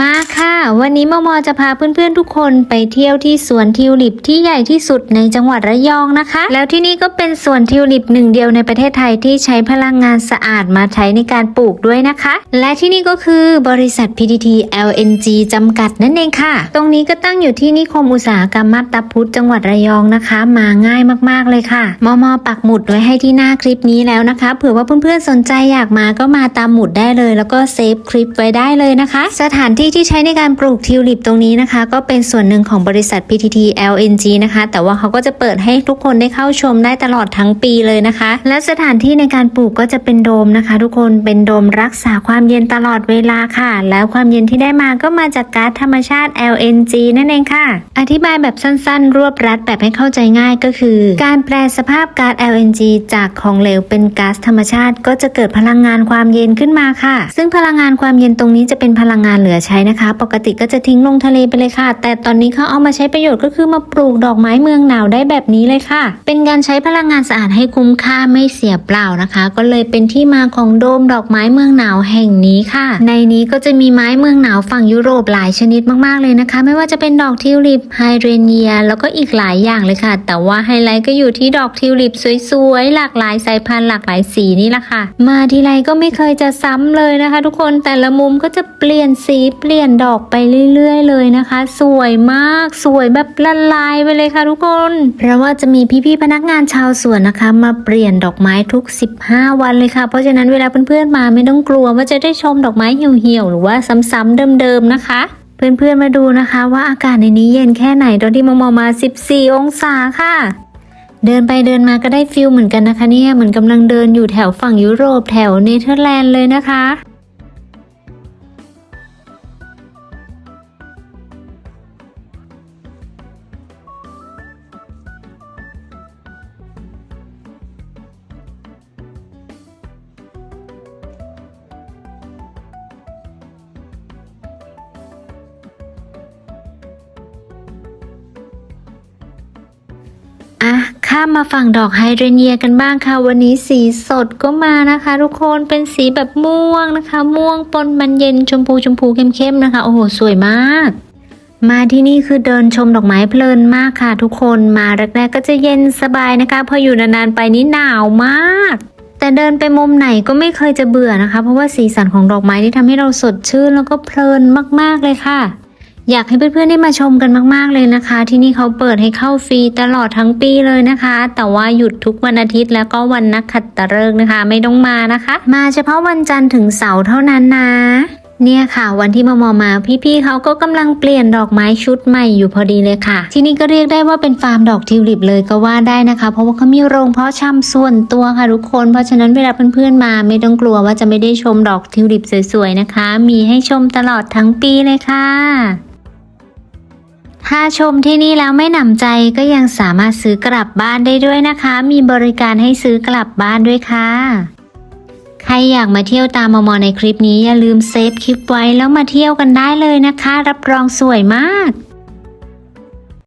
มาค่ะ วันนี้มอมอจะพาเพื่อนๆทุกคนไปเที่ยวที่สวนทิวลิปที่ใหญ่ที่สุดในจังหวัดระยองนะคะ แล้วที่นี่ก็เป็นสวนทิวลิปหนึ่งเดียวในประเทศไทยที่ใช้พลังงานสะอาดมาใช้ในการปลูกด้วยนะคะ และที่นี่ก็คือบริษัท PTT LNG จำกัดนั่นเองค่ะ ตรงนี้ก็ตั้งอยู่ที่นิคมอุตสาหกรรมมาบตาพุธจังหวัดระยองนะคะ มาง่ายมากๆเลยค่ะมอมอปักหมุดไว้ให้ที่หน้าคลิปนี้แล้วนะคะเผื่อว่าเพื่อนๆสนใจอยากมาก็มาตามหมุดได้เลย แล้วก็เซฟคลิปไว้ได้เลยนะคะ สถานที่ที่ใช้ในการปลูกทิวลิปตรงนี้นะคะ ก็เป็นส่วนหนึ่งของบริษัท PTT LNG นะคะ แต่ว่าเขาก็จะเปิดให้ทุกคนได้เข้าชมได้ตลอดทั้งปีเลยนะคะ และสถานที่ในการปลูกก็จะเป็นโดมนะคะ ทุกคนเป็นโดมรักษาความเย็นตลอดเวลาค่ะ แล้วความเย็นที่ได้มาก็มาจากก๊าซธรรมชาติ LNG นั่นเองค่ะ อธิบายแบบสั้นๆ รวบรัดแบบให้เข้าใจง่ายก็คือ การแปลสภาพก๊าซ LNG จากของเหลวเป็นก๊าซธรรมชาติ ก็จะเกิดพลังงานความเย็นขึ้นมาค่ะ ซึ่งพลังงานความเย็นตรงนี้จะเป็นพลังงานเหลือใช้นะคะ ปกติก็จะทิ้งลงทะเลไปเลยค่ะ แต่ตอนนี้เขาเอามาใช้ประโยชน์ก็คือมาปลูกดอกไม้เมืองหนาวได้แบบนี้เลยค่ะ เป็นการใช้พลังงานสะอาดให้คุ้มค่าไม่เสียเปล่านะคะ ก็เลยเป็นที่มาของโดมดอกไม้เมืองหนาวแห่งนี้ค่ะ ในนี้ก็จะมีไม้เมืองหนาวฝั่งยุโรปหลายชนิดมากๆเลยนะคะ ไม่ว่าจะเป็นดอกทิวลิปไฮเดรเนีย แล้วก็อีกหลายอย่างเลยค่ะ แต่ว่าไฮไลท์ก็อยู่ที่ดอกทิวลิปสวยๆหลากหลายสายพันธุ์หลากหลายสีนี่แหละค่ะ มาทีไรก็ไม่เคยจะซ้ำเลยนะคะ ทุกคนแต่ละมุมก็จะเปลี่ยนสีเปลี่ยนดอกไปเรื่อยๆ เลยนะคะ สวยมากสวยแบบละลายไปเลยค่ะทุกคน เพราะว่าจะมีพี่ๆพนักงานชาวสวนนะคะ มาเปลี่ยนดอกไม้ทุก 15 วันเลยค่ะ เพราะฉะนั้นเวลาเพื่อนๆมาไม่ต้องกลัวว่าจะได้ชมดอกไม้เหี่ยวๆหรือว่าซ้ำๆเดิมๆนะคะเพื่อนๆมาดูนะคะว่าอากาศในนี้เย็นแค่ไหนตอนที่มอมมา 14 องศาค่ะ เดินไปเดินมาก็ได้ฟิลเหมือนกันนะคะเนี่ยเหมือนกำลังเดินอยู่แถวฝั่งยุโรปแถวเนเธอร์แลนด์เลยนะคะ ข้ามมาฝั่งดอกไฮเดรเนียกันบ้างค่ะ วันนี้สีสดก็มานะคะ ทุกคนเป็นสีแบบม่วงนะคะ ม่วงปนมันเย็นชมพูชมพูเข้มๆนะคะ โอ้โห สวยมาก มาที่นี่คือเดินชมดอกไม้เพลินมากค่ะ ทุกคนมาแรกๆก็จะเย็นสบายนะคะ พออยู่นานๆไปนี่หนาวมาก แต่เดินไปมุมไหนก็ไม่เคยจะเบื่อนะคะ เพราะว่าสีสันของดอกไม้ที่ทำให้เราสดชื่นแล้วก็เพลินมากๆเลยค่ะ อยากให้เพื่อนๆได้มาชมกันมาก ๆเลยนะคะ ที่นี่เขาเปิดให้เข้าฟรีตลอดทั้งปีเลยนะคะ แต่ว่าหยุดทุกวันอาทิตย์แล้วก็วันนักขัตฤกษ์นะคะ ไม่ต้องมานะคะ มาเฉพาะวันจันทร์ถึงเสาร์เท่านั้นนะเนี่ยค่ะ วันที่มามอมาพี่ๆเขาก็กำลังเปลี่ยนดอกไม้ชุดใหม่อยู่พอดีเลยค่ะ ที่นี่ก็เรียกได้ว่าเป็นฟาร์มดอกทิวลิปเลยก็ว่าได้นะคะ เพราะว่าเขามีโรงเพาะชำส่วนตัวค่ะทุกคน เพราะฉะนั้นเวลาเพื่อนๆมาไม่ต้องกลัวว่าจะไม่ได้ชมดอกทิวลิปสวยๆนะคะ มีให้ชมตลอดทั้งปีเลยค่ะ ถ้าชมที่นี่แล้วไม่หนำใจก็ยังสามารถซื้อกลับบ้านได้ด้วยนะคะ มีบริการให้ซื้อกลับบ้านด้วยค่ะ ใครอยากมาเที่ยวตามมอมอในคลิปนี้อย่าลืมเซฟคลิปไว้แล้วมาเที่ยวกันได้เลยนะคะ รับรองสวยมาก